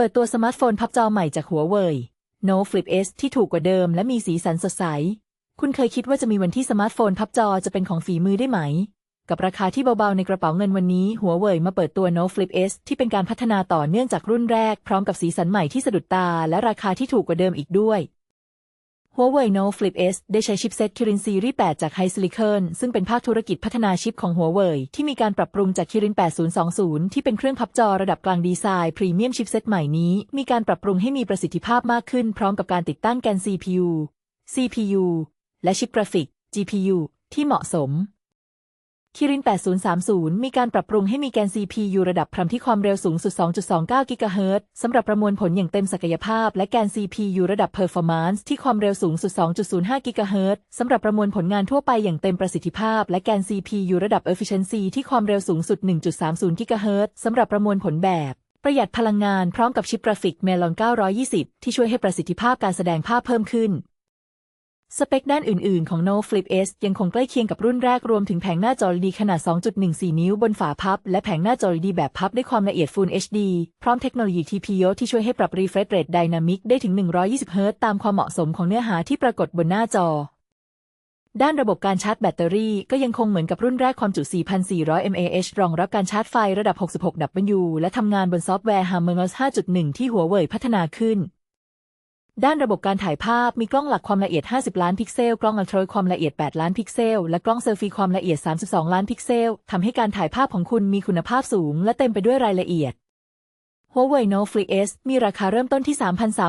เปิดตัวสมาร์ทโฟนพับจอใหม่จากหัวเว่ย No Flip S ที่ถูกกว่าเดิมและมีสีสันสดใส คุณเคยคิดว่าจะมีวันที่สมาร์ทโฟนพับจอจะเป็นของฝีมือได้ไหม กับราคาที่เบาๆในกระเป๋าเงินวันนี้ หัวเว่ยมาเปิดตัว No Flip S ที่เป็นการพัฒนาต่อเนื่องจากรุ่นแรก พร้อมกับสีสันใหม่ที่สะดุดตา และราคาที่ถูกกว่าเดิมอีกด้วย หัวเว่ย No Flip S ได้ใช้ชิปเซ็ต Kirin Series 8จาก HiSilicon ซึ่งเป็นภาคธุรกิจพัฒนาชิปของหัวเว่ยที่มีการปรับปรุงจาก Kirin 8020 ที่เป็นเครื่องพับจอระดับกลางดีไซน์พรีเมียมชิปเซ็ตใหม่นี้ มีการปรับปรุงให้มีประสิทธิภาพมากขึ้นพร้อมกับการติดตั้งแกน CPU CPU และชิปกราฟิก GPU ที่เหมาะสม Kirin 8030 มีการปรับปรุงให้มีแกน CPU ระดับพรัมที่ความเร็วสูงสุด 2.29 GHz สำหรับประมวลผลอย่างเต็มศักยภาพ และแกน CPU ระดับ Performance ที่ความเร็วสูงสุด 2.05 GHz สำหรับประมวลผลงานทั่วไปอย่างเต็มประสิทธิภาพ และแกน CPU ระดับ Efficiency ที่ความเร็วสูงสุด 1.30 GHz สำหรับประมวลผลแบบประหยัดพลังงานพร้อมกับชิปกราฟิก Melon 920 ที่ช่วยให้ประสิทธิภาพการแสดงภาพเพิ่มขึ้น สเปคด้านอื่น ๆ ของ No Flip S ยังคงใกล้เคียงกับรุ่นแรกรวมถึงแผงหน้าจอ LED ขนาด 2.14 นิ้วบนฝาพับ และแผงหน้าจอ LED แบบพับได้ความละเอียด Full HD พร้อมเทคโนโลยี TPO ที่ช่วยให้ปรับ refresh rate dynamic ได้ถึง 120 Hz ตามความเหมาะสมของเนื้อหาที่ปรากฏบนหน้าจอ ด้านระบบการชาร์จแบตเตอรี่ก็ยังคงเหมือนกับรุ่นแรกความจุ 4,400 mAh รองรับการชาร์จไฟระดับ 66W และทำงานบนซอฟต์แวร์ HarmonyOS 5.1 ที่หัวเว่ยพัฒนาขึ้น ด้านระบบการถ่ายภาพมีกล้องหลักความละเอียด 50 ล้านพิกเซล กล้องอัลตร้าความละเอียด 8 ล้านพิกเซล และกล้องเซลฟี่ความละเอียด 32 ล้านพิกเซล ทำให้การถ่ายภาพของคุณมีคุณภาพสูง และเต็มไปด้วยรายละเอียด Huawei No Flip S มีราคาเริ่มต้นที่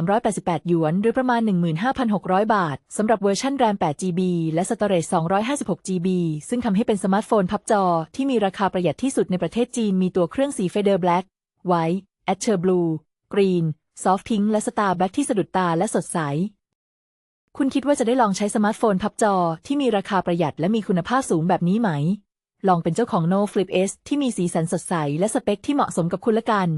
3,388 หยวน หรือประมาณ 15,600 บาท สำหรับเวอร์ชัน RAM 8GB และ Storage 256GB ซึ่งทำให้เป็นสมาร์ทโฟนพับจอ ที่มีราคาประหยัดที่สุดในประเทศจีน มีตัวเครื่องสี Fader Black White Azure Blue Green Soft Pink แล ซอฟทิงและสตาร์แบ็กที่สะดุดตาและสดใส คุณคิดว่าจะได้ลองใช้สมาร์ทโฟนพับจอที่มีราคาประหยัดและมีคุณภาพสูงแบบนี้ไหม ลองเป็นเจ้าของ No Flip S ที่มีสีสันสดใสและสเปคที่เหมาะสมกับคุณละกัน